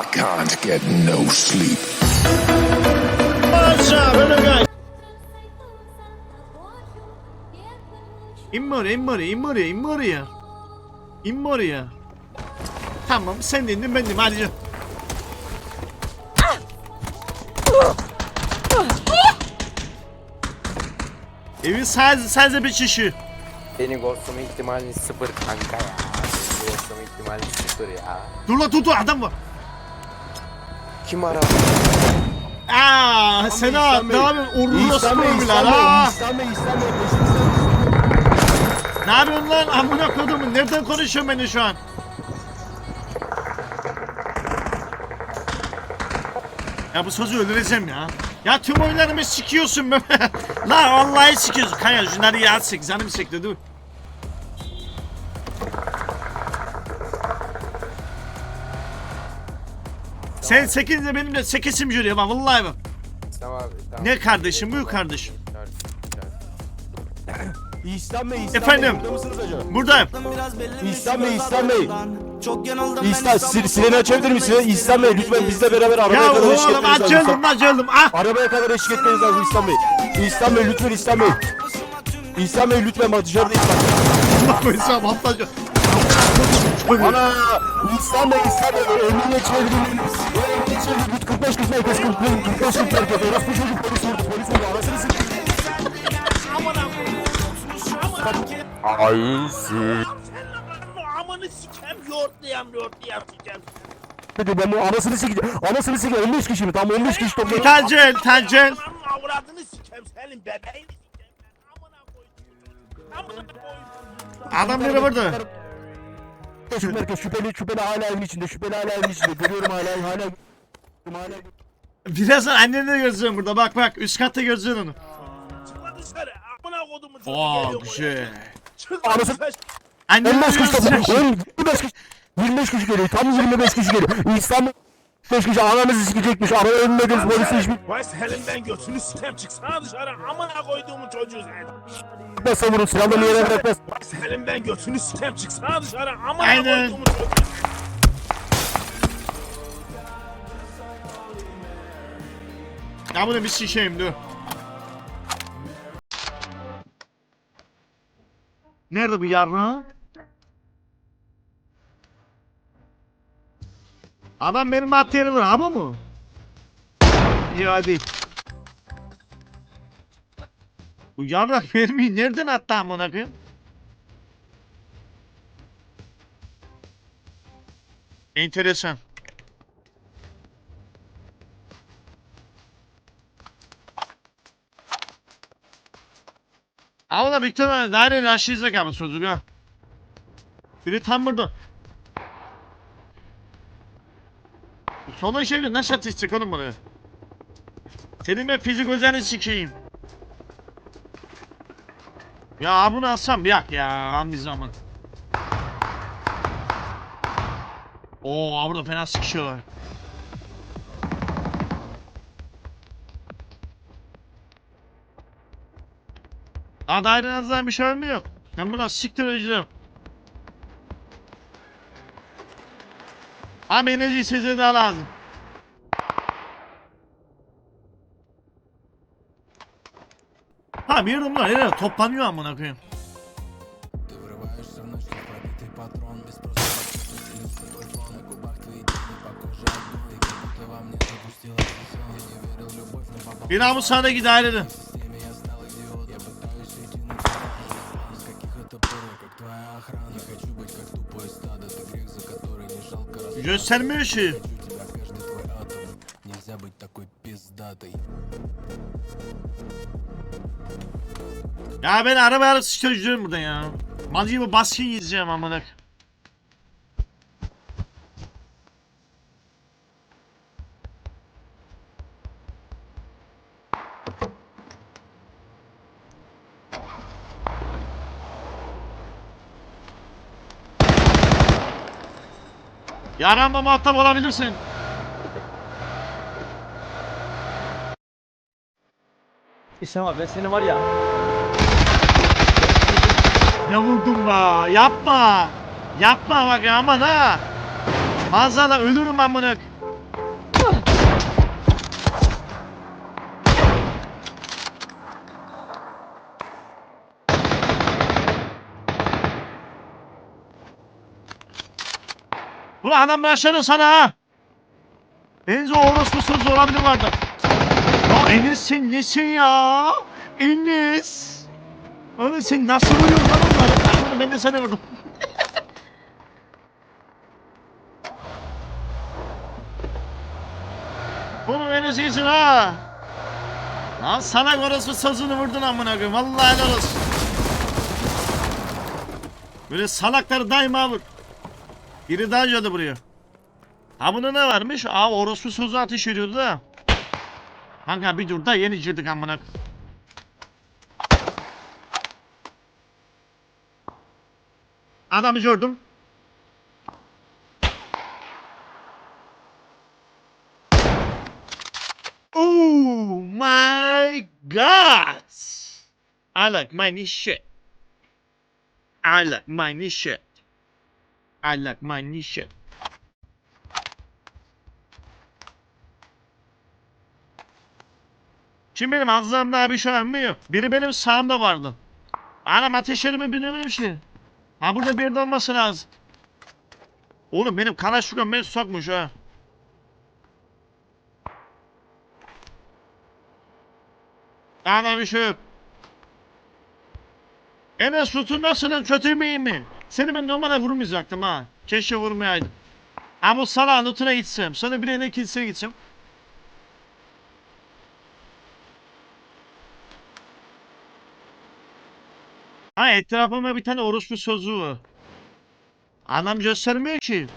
I can't get no sleep. İnme oraya, inme oraya, inme oraya, inme oraya. İnme oraya. Tamam, sen de indin, ben de hadi canım. Evin sadece, sadece bir kişi. Beni ghostlama ihtimalin sıfır kanka ya. Beni ghostlama ihtimalin sıfır ya. Dur la dur dur adam var. Kim aradı? Aa, sen ha, ne yapıyorsun? Urlos probiler ha. İslam Bey, İslam Bey, peşinize. Ne yapıyorsun lan? Amına kodumun. Nereden konuşuyorsun beni şu an? Ya bu sözü öldüreceğim ya. Ya tüm oyunlarımı sikiyorsun be. La vallahi sikiyorsun. Kaya şunları ya sik. Canım sikti dur. Sen sekizince benim de sekisim jüriye bak vallahi bak. Tamam abi. Tamam. Ne kardeşim, buyur kardeşim. İslam Bey, İslam Efendim? Bey, burada mısınız acaba? Buradayım. İslam Bey, İslam Bey. İslam, sil, sileni açabilir misiniz? İslam Bey, lütfen bizle beraber arabaya Ya kadar eşlik oğlum etmeniz lazım. açıldım açıldım. Ah. Arabaya kadar eşlik etmeniz lazım İslam Bey. İslam Bey, lütfen İslam Bey. İslam Bey, lütfen bak dışarıdayız bak. Allah koysa ablacığım. Ana! İslam Bey, İslam Bey, emniyet çevirdiniz. Emniyet çevirdiniz. 45 kız merkez 45 45 kız merkez. Orası çocuk polis vurdu, polis vurdu. Anasını sikeyim. Ayısı. Amanı sikem yoğurtlayam yoğurtlayam sikem. Dedi ben bu anasını sikeceğim. Anasını sikeceğim. 15 kişi mi? Tam 15 kişi toplanıyor. Tancel, Tancel. Ananın avradını sikem senin bebeğini sikem ben amına koydum. Amına koydum. Adam biri burada. Şu merkez şüpheli şüpheli hala evin içinde. Şüpheli hala evin içinde. Görüyorum hala hala. Hala. Birazdan anneni de göreceğim burada. Bak bak üst katta göreceksin onu. Çıkma dışarı amına kodumun çocuğu Oo geliyor güzel. Çıkma Anasını- dışarı. Anneni 15 de kişi göreceksin. toplanıyor. 25 kişi. 25 kişi geliyor. Tam 25 kişi geliyor. İstanbul 5 kişi ananızı sikecekmiş. Araya önlemediniz. Polisi hiçbir Vay senin ben götünü sikem çıksana dışarı amına koyduğumun çocuğu sen. bitmezse vurun. Silahları yere bırakmaz. Vay senin ben götünü sikem çıksana dışarı amına Aynen. koyduğumun çocuğu. Ya bunu bir şişeyim dur. Nerede bu yarra? Adam benim materyali var ama mı? İyi hadi. Bu yarrak mermiyi nereden attı amına koyayım? Enteresan. Ama da büyük ihtimalle daire yaşayacak ama çocuk ha. Biri tam burada. Solun şeyle nasıl atışacak oğlum bunu? Senin ben fizik özelliğini sikeyim. Ya bunu alsam yak ya bir zaman. Oo burada fena sıkışıyorlar. Daha dairenizden bir şey ölmüyor. Ben buna siktir edeceğim. Abi enerji size daha lazım. Ha bir var yine toplanıyor amına koyayım. Bir namus sağda gider Göstermiyor şey. Ya ben arabaya alıp sıçrayacağım buradan ya. Mal gibi baskın yiyeceğim amına. Yaranma muhatap olabilirsin. İslam abi ben seni var ya Ne vurdun be? Yapma. Yapma bak aman ha. Maazallah ölürüm amına. Ulan adam başladı sana ha. Benzi orospu sözü olabilir vardı. Ya Enes sen nesin ya? Enes. Oğlum sen nasıl vuruyorsun lan onları? Ben de sana vurdum. Oğlum Enes iyisin ha. Lan sana orospu sözünü vurdun amına koyayım. Vallahi helal olsun. Böyle salakları daima vur. Biri daha cadı buraya. Ha bunda ne varmış? Aa orospu sözü ateş ediyordu da. Kanka bir dur da yeni girdik amına. Adamı gördüm. Oh my god! I like my new. I like my new. I like my shit. Şimdi benim ağzımda bir şey var mı yok. Biri benim sağımda vardı. Anam ateşlerimi bilemedim şey. Ha burada bir de olması lazım. Oğlum benim kana şükür beni sokmuş ha. Ana bir şey yok. Enes tutun nasılsın kötü mü iyi mi? Seni ben normale vurmayacaktım ha. Keşke vurmayaydım. Ama sana notuna gitsem. Sana bir ele kiliseye gitsem. Ha etrafıma bir tane orospu sözü var. Anlam göstermiyor ki.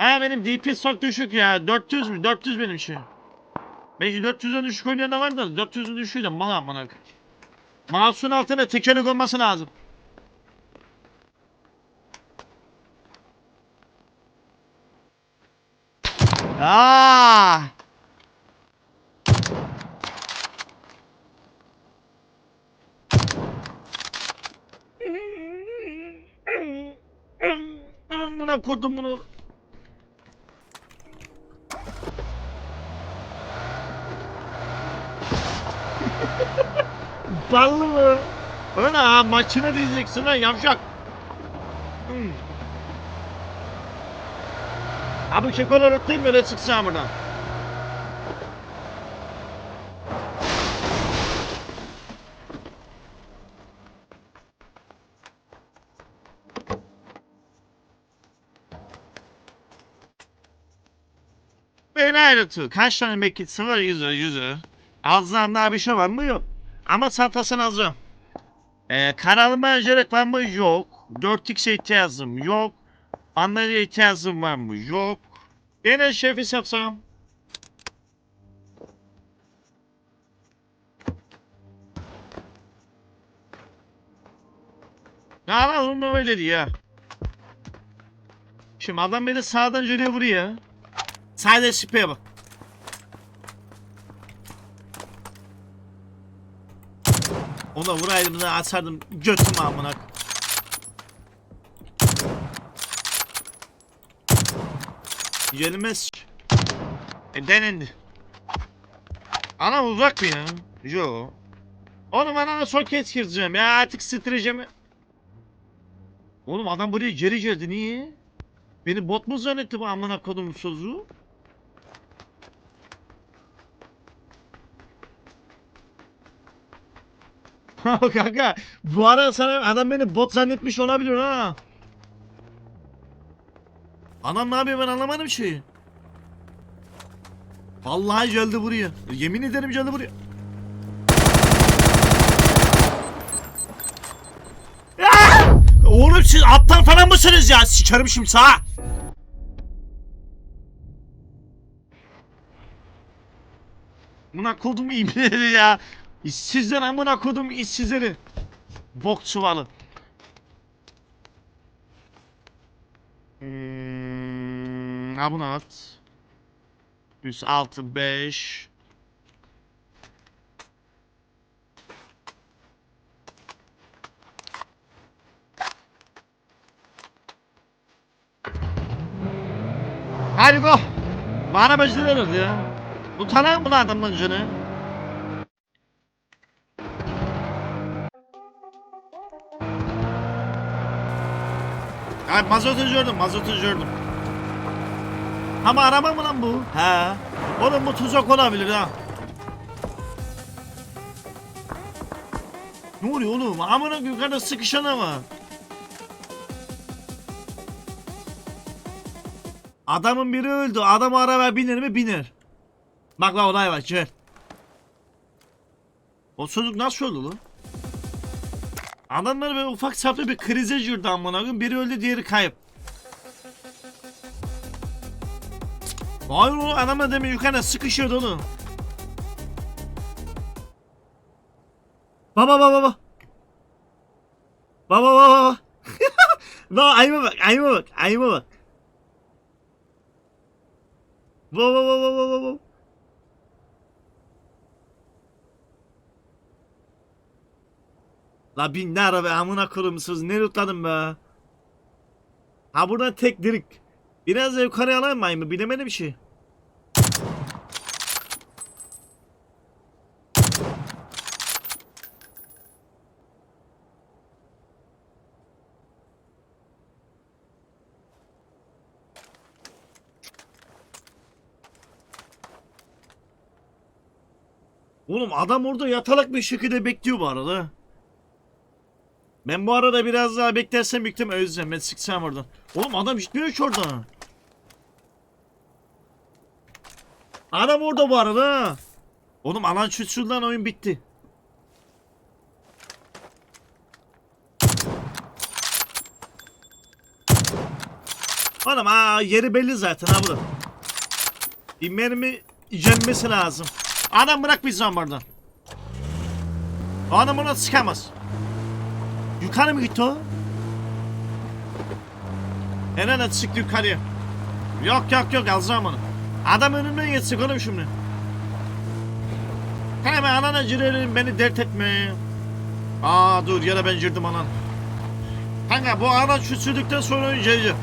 Ha benim DP çok düşük ya. 400 mü? 400 benim şey. Belki 400'den düşük oynayan da var da 400'ün düşüğü de mal amına. Mouse'un altına tekerlek olması lazım. Aa! Amına kodum bunu. Ballı mı? Öyle ha maçına diyeceksin ha yavşak. Hmm. Abi şekolar atlayayım böyle çıksam buradan. Beni ayrıtı. Kaç tane mekitsi var? Yüzü yüzü. Ağızlarında bir şey var mı? Yok. Ama çantasını alacağım. Ee, kanalıma öncelik var mı? Yok. 4x'e ihtiyacım yok. Anlara ihtiyacım var mı? Yok. Yine şefi satsam. Ya lan oğlum öyle ya. Şimdi adam beni sağdan şöyle vuruyor. Sadece şüpheye bak. Ona vuraydım da açardım götümü amına. Gelmez. E denendi. Ana uzak mı ya? Yo. Oğlum bana son kez gireceğim ya artık streçimi. Oğlum adam buraya geri geldi niye? Beni bot mu zannetti bu amına kodum sözü? Kanka bu ara sana adam beni bot zannetmiş olabilir ha. Anam ne yapıyor ben anlamadım şeyi. Vallahi geldi buraya. Yemin ederim geldi buraya. Ah! Oğlum siz aptal falan mısınız ya? Sikerim şimdi sağa. Buna kodum ibneleri ya. İşsizler amına kodum işsizleri. Bok çuvalı. Hmm, ha bunu at. 106 5 Hadi go. Bana beceriyoruz ya. Utanan mı lan adamın canı? Ay mazotu gördüm, mazotu gördüm. Ama araba mı lan bu? He. Oğlum bu tuzak olabilir ha. Ne oluyor oğlum? Amına yukarıda sıkışan ama. Adamın biri öldü. Adam araba biner mi? Biner. Bak lan olay var. Gel. O çocuk nasıl öldü lan? Adamlar böyle ufak saplı bir krize girdi amına koyayım. Biri öldü diğeri kayıp. Hayır oğlum adamla demin yukarıda sıkışıyordu oğlum. Baba baba baba. Baba baba baba. Baba ayıma bak ayıma bak ayıma bak. Baba baba baba baba. La bin ne araba amına kurumsuz ne rutladım be. Ha buradan tek dirik. Biraz da yukarı alayım mı bilemedim bir şey. Oğlum adam orada yatalak bir şekilde bekliyor bu arada. Ben bu arada biraz daha beklersem büktüm özlem. Ben sıksam oradan. Oğlum adam gitmiyor ki oradan. Adam orada bu arada. Oğlum alan çütsünden oyun bitti. Oğlum aa yeri belli zaten ha burada. Bir mermi yenmesi lazım. Adam bırak biz lan buradan. O adam ona sıkamaz. Yukarı mı gitti o? Herhalde çıktı yukarıya. Yok yok yok alacağım onu. Adam önümden geçsek oğlum şimdi. Hemen anana girelim beni dert etme. Aa dur da ben girdim anan. Kanka bu araç sürdükten sonra gireceğim.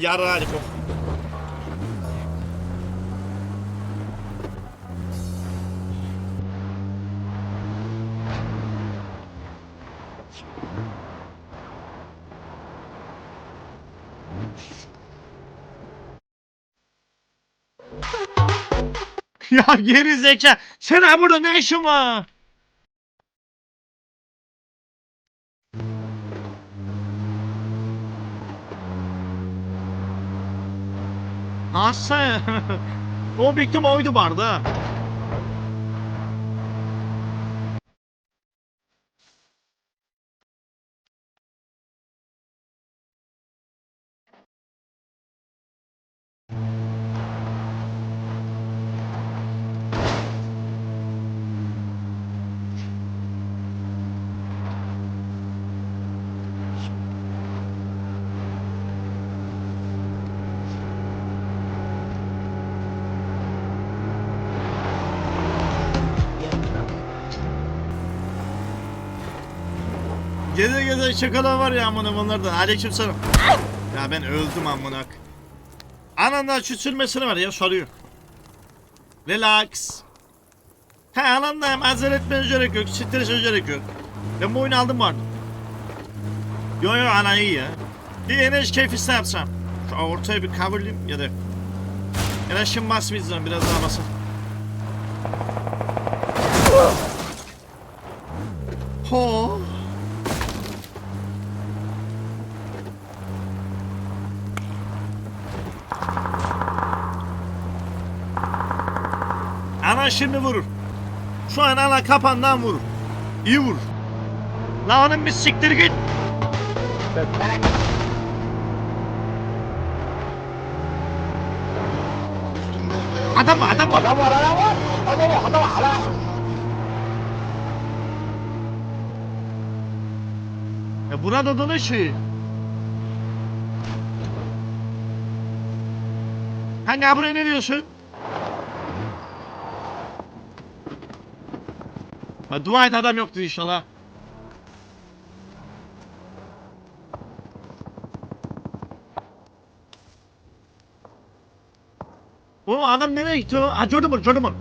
Yarın hadi kok. ya geri zeka. Sen ha burada ne işin var? Nasıl? o büyük ihtimal oydu barda. Geze geze şakalar var ya amına onlardan. Aleyküm selam. Ya ben öldüm amına. Anandan şu sürmesini var ya soruyor. Relax. He anamdan acele etmeye gerek yok. Strese gerek yok. Ben bu oyunu aldım vardı. Yo yo ana iyi ya. Bir enerji keyfisi yapsam. Şu ortaya bir coverlayayım ya da. Şimdi basmayacağım biraz daha basın. Ana şimdi vurur. Şu an ana kapandan vurur. İyi vurur. La onun bir siktir git. Adam var adam var. Adam var adam var. Adam var adam var. Adam var. Ya burada dolaşıyor. Kanka buraya ne diyorsun? Ha, dua et adam yoktur inşallah. O adam nereye gitti o? Ha gördüm onu.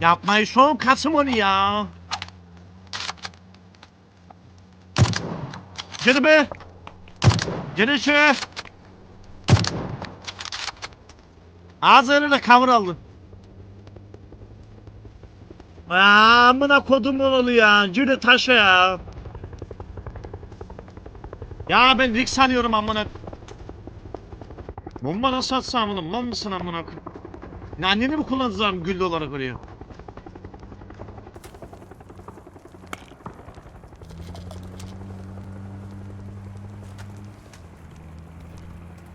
Yapmayın son Kasım onu ya. Gel be. Gel şu. Ağzını da kavur aldın. Aa, amına kodum oğlu ya. Cüre taşa ya. Ya ben Rick sanıyorum amına. Bomba nasıl atsam bunu? Mal mısın amına? Ne anneni mi kullanacağım gül olarak oraya?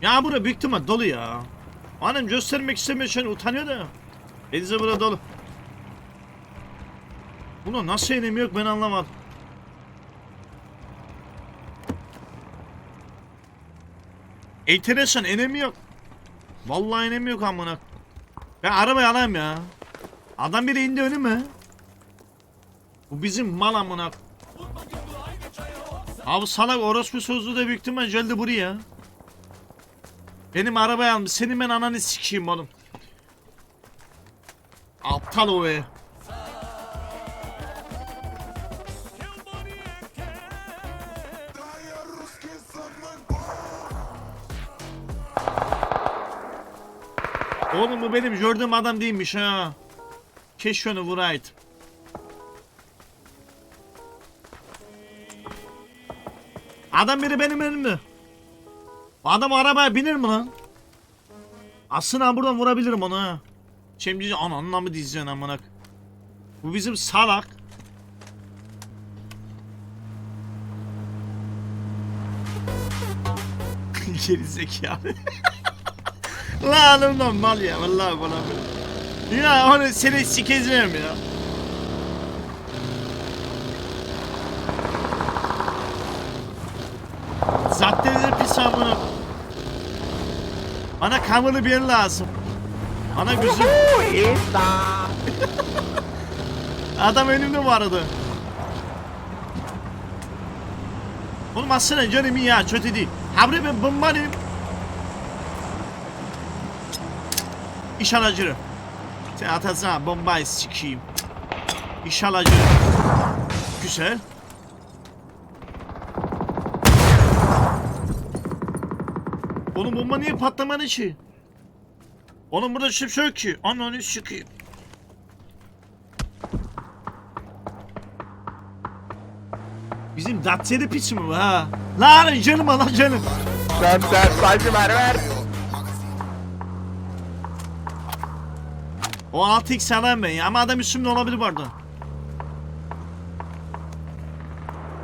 Ya bura büyük ihtimal dolu ya. Annem göstermek istemiyor şimdi utanıyor da. Elize bura dolu. Buna nasıl enim yok ben anlamadım. Enteresan enemi yok. Vallahi enemi yok amına. Ben arabayı alayım ya. Adam biri indi önüme. Bu bizim mal amına. Abi salak orospu sözlü de büyük ihtimal geldi buraya. Benim arabayı almış. Senin ben ananı sikeyim oğlum. Aptal o be. Oğlum bu benim gördüğüm adam değilmiş ha. Keşke onu vuraydım. Adam biri benim önümde. Adam arabaya binir mi lan? Aslında buradan vurabilirim onu ha. Şimdi ananla mı diyeceksin amına? Bu bizim salak. Geri zekalı. lan oğlum mal ya vallahi bana böyle. Ya onu seni sikeceğim ya. Zaten pis amına. Bana kamırlı bir lazım. Bana gözüm. Adam önümde arada. Oğlum aslında canım ya kötü değil. Ha buraya ben bombalıyım. İş alacırım. Sen atasana bombayı sikeyim. İş alacırım. Güzel. Oğlum bomba niye patlamadı ki? Oğlum burada hiçbir şey yok ki. Ananı sikeyim. Bizim Datsi'de pis mi bu ha? Lan canım lan canım. Sen sen saygı ver ver. O 6x alayım ben ya ama adam üstümde olabilir bu arada.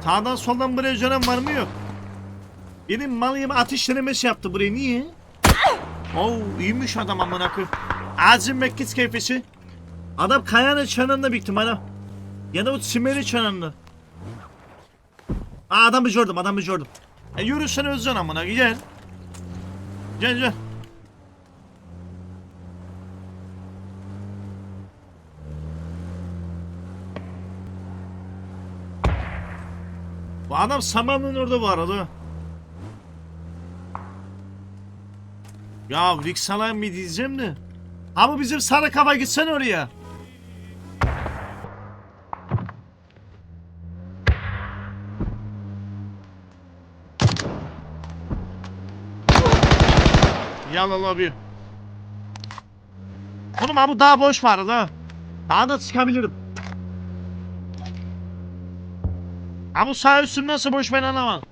Sağdan soldan buraya canım var mı yok? Benim malıyım atış denemesi yaptı buraya niye? Oo iyiymiş adam amına koyayım. Azim Mekkis keyfesi. Adam kayanın çanında büyük ihtimalle. Ya da o simeri çanında. Aa adamı gördüm adamı gördüm. E yürü sen özcan amına gel. Gel gel. Adam samanlığın orada bu arada. Ya Rick Salam mı diyeceğim de. Ama bizim sarı kafa gitsen oraya. Yalan abi. Oğlum abi daha boş var da. Daha da çıkabilirim. Ama sağ üstüm nasıl boş ben anlamadım.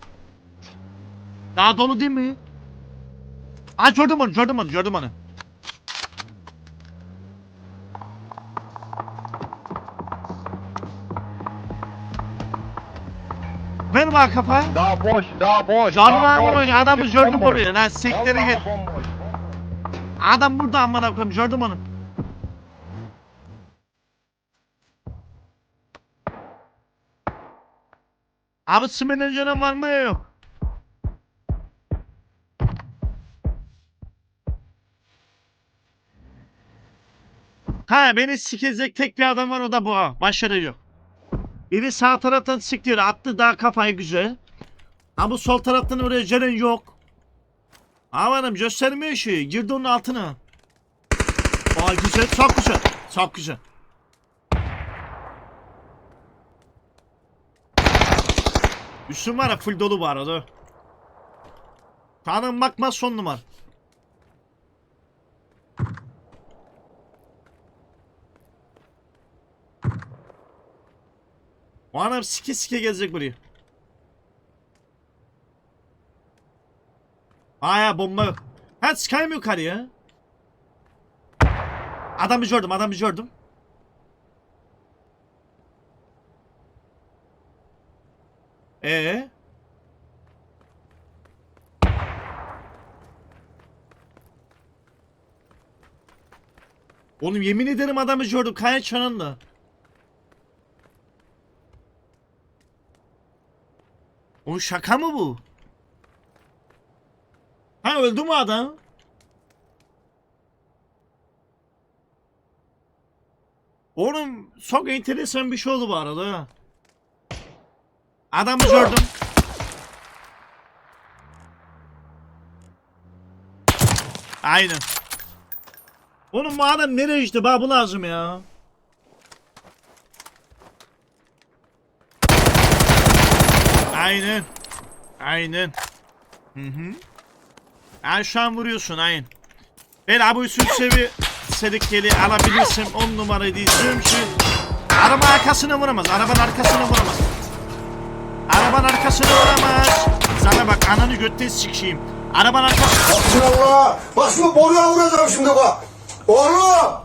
Daha dolu değil mi? Aa gördüm onu gördüm onu gördüm onu. Ver bana kafa. Daha boş, daha boş. Amına boş. adamı gördüm oraya lan siktir Vallahi git. Adam burada amına koyayım gördüm onu. Abi Simen'in canı var mı yok? Ha beni sikecek tek bir adam var o da bu. Başarı yok. Biri sağ taraftan siktir attı daha kafayı güzel. Ha bu sol taraftan oraya gelen yok. Amanım göstermiyor şeyi. Girdi onun altına. Aa güzel çok güzel. Çok güzel. Üstüm var ya full dolu bu arada. Tanım bakmaz son numara. O adam sike sike gelecek buraya. Aya bomba. Ha çıkayım yukarıya. Adamı gördüm adamı gördüm. Ee? Oğlum yemin ederim adamı gördüm kaya çanında. O şaka mı bu? Ha öldü mü adam? Oğlum çok enteresan bir şey oldu bu arada. Adamı gördüm. Aynen. Oğlum bu adam nereye işte? Bana bu lazım ya. Aynen. Aynen. Hı hı. Yani şu an vuruyorsun aynen. Ben abi üstün sevi sedikeli alabilirsin 10 numarayı diyeceğim ki araba arkasına vuramaz. Arabanın arkasına vuramaz. Arabanın arkasına vuramaz. Sana bak ananı götten sikeyim. Arabanın arkasına Allah! Bak şu boruya vuracağım şimdi bak. Oğlum!